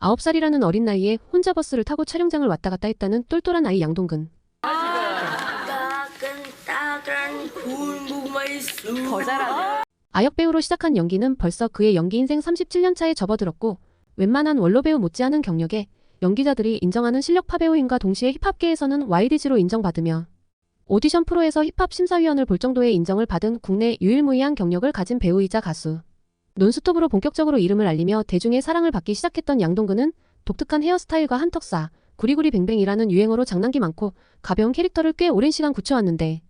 9살이라는 어린 나이에 혼자 버스를 타고 촬영장을 왔다 갔다 했다는 똘똘한 아이 양동근. 더 잘하네. 아역 배우로 시작한 연기는 벌써 그의 연기 인생 37년 차에 접어들었고 웬만한 원로 배우 못지않은 경력에 연기자들이 인정하는 실력파 배우인과 동시에 힙합계에서는 YDG로 인정받으며 오디션 프로에서 힙합 심사위원을 볼 정도의 인정을 받은 국내 유일무이한 경력을 가진 배우이자 가수. 논스톱으로 본격적으로 이름을 알리며 대중의 사랑을 받기 시작했던 양동근은 독특한 헤어스타일과 한턱사, 구리구리 뱅뱅이라는 유행어로 장난기 많고 가벼운 캐릭터를 꽤 오랜 시간 굳혀왔는데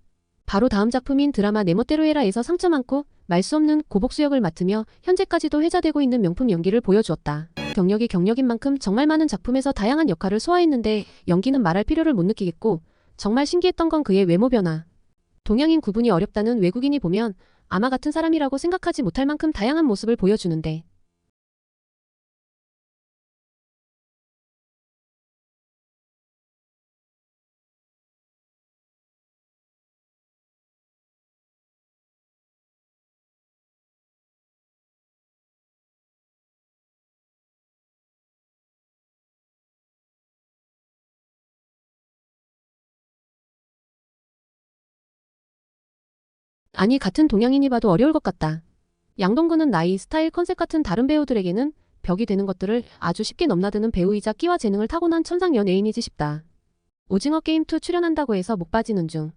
바로 다음 작품인 드라마 내 멋대로 해라에서 상처 많고 말 수 없는 고복수 역을 맡으며 현재까지도 회자되고 있는 명품 연기를 보여주었다. 경력이 경력인 만큼 정말 많은 작품에서 다양한 역할을 소화했는데 연기는 말할 필요를 못 느끼겠고 정말 신기했던 건 그의 외모 변화. 동양인 구분이 어렵다는 외국인이 보면 아마 같은 사람이라고 생각하지 못할 만큼 다양한 모습을 보여주는데 아니 같은 동양인이 봐도 어려울 것 같다. 양동근은 나이, 스타일, 컨셉 같은 다른 배우들에게는 벽이 되는 것들을 아주 쉽게 넘나드는 배우이자 끼와 재능을 타고난 천상 연예인이지 싶다. 오징어 게임2 출연한다고 해서 목 빠지는 중.